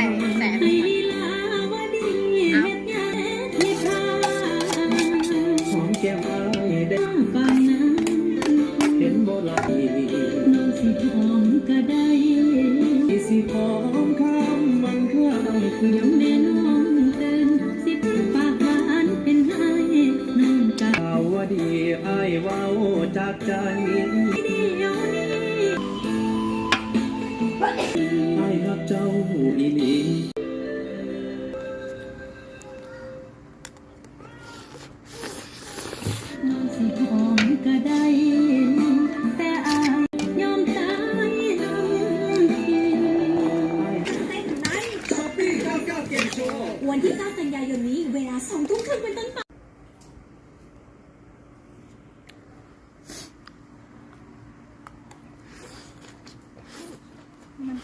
ส่แสนให้ลาวดีเฮ็ดยาเฮ็ดพาหอมแก้มอายได้ปานนั้นเห็นบ่ละอีน้องสิพร้อมก็ได้สิพร้อมข้ามมันข้ามคืนแม่น้องตื่นสิปากหวานเป็นให้น้องกะข่าวว่าดีไอ้ว้าจากใจเดียวนี้อายรักเจ้าอี วันที่ 9 กันยายนนี้ เวลา2ทุ่มครึ่งเป็นต้นไปมัน